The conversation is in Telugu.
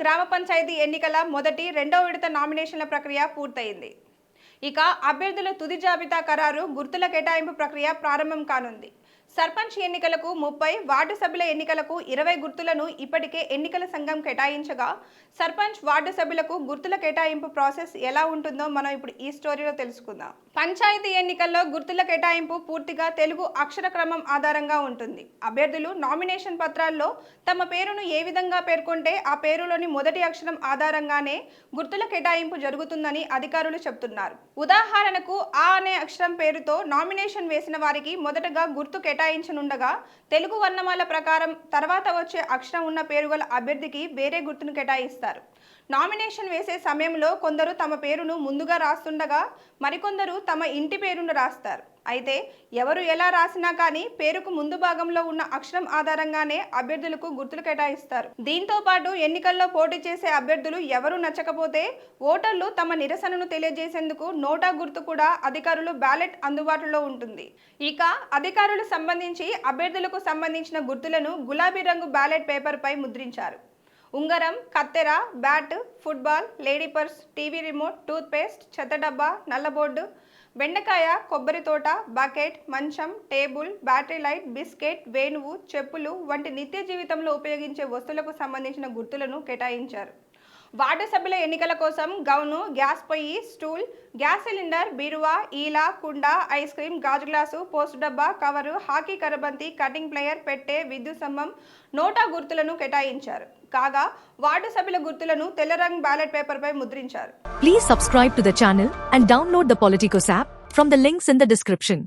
గ్రామ పంచాయతీ ఎన్నికల మొదటి రెండవ విడత నామినేషన్ల ప్రక్రియ పూర్తయింది. ఇక అభ్యర్థుల తుది జాబితా ఖరారు గుర్తుల కేటాయింపు ప్రక్రియ ప్రారంభం కానుంది. సర్పంచ్ ఎన్నికలకు ముప్పై వార్డు సభ్యుల ఎన్నికలకు ఇరవై గుర్తులను ఇప్పటికే ఎన్నికల సంఘం కేటాయించగా సర్పంచ్ వార్డు సభ్యులకు గుర్తుల కేటాయింపు ప్రాసెస్ ఎలా ఉంటుందో మనం ఇప్పుడు ఈ స్టోరీలో తెలుసుకుందాం. పంచాయతీ ఎన్నికల్లో గుర్తుల కేటాయింపు పూర్తిగా తెలుగు అక్షర క్రమం ఆధారంగా ఉంటుంది. అభ్యర్థులు నామినేషన్ పత్రాల్లో తమ పేరును ఏ విధంగా పేర్కొంటే ఆ పేరులోని మొదటి అక్షరం ఆధారంగానే గుర్తుల కేటాయింపు జరుగుతుందని అధికారులు చెబుతున్నారు. ఉదాహరణకు ఆ అనే అక్షరం పేరుతో నామినేషన్ వేసిన వారికి మొదటగా గుర్తు కేటాయించనుండగా తెలుగు వర్ణమాల ప్రకారం తర్వాత వచ్చే అక్షరం ఉన్న పేరు గల అభ్యర్థికి వేరే గుర్తును కేటాయిస్తారు. నామినేషన్ వేసే సమయంలో కొందరు తమ పేరును ముందుగా రాస్తుండగా మరికొందరు తమ ఇంటి పేరును రాస్తారు. అయితే ఎవరు ఎలా రాసినా కానీ పేరుకు ముందు భాగంలో ఉన్న అక్షరం ఆధారంగానే అభ్యర్థులకు గుర్తులు కేటాయిస్తారు. దీంతో పాటు ఎన్నికల్లో పోటీ చేసే అభ్యర్థులు ఎవరు నచ్చకపోతే ఓటర్లు తమ నిరసనను తెలియజేసేందుకు నోటా గుర్తు కూడా అధికారులు బ్యాలెట్ అందుబాటులో ఉంటుంది. ఇక అధికారులు సంబంధించి అభ్యర్థులకు సంబంధించిన గుర్తులను గులాబీ రంగు బ్యాలెట్ పేపర్పై ముద్రించారు. ఉంగరం కత్తెర bat football lady purse TV remote toothpaste చెత్త డబ్బా నల్లబోర్డు బెండకాయ కొబ్బరి తోట బకెట్ మంచం టేబుల్ బ్యాటరీ లైట్ బిస్కెట్ వేణువు చెప్పులు వంటి నిత్య జీవితంలో ఉపయోగించే వస్తువులకు సంబంధించిన గుర్తులను కేటాయించారు. వార్డు సభ్యుల ఎన్నికల కోసం గౌను గ్యాస్ పొయ్యి స్టూల్ గ్యాస్ సిలిండర్ బీరువా ఈల కుండ ఐస్ క్రీమ్ గాజు గ్లాసు పోస్ట్ డబ్బా కవరు హాకీ కరబంతి కటింగ్ ప్లేయర్ పెట్టే విద్యుత్ స్తంభం నోటా గుర్తులను కేటాయించారు. కాగా వార్డు సభ్యుల గుర్తులను తెల్ల రంగ్ బ్యాలెట్ పేపర్ పై ముద్రించారు please subscribe to the and download the Politicos app from the links in the description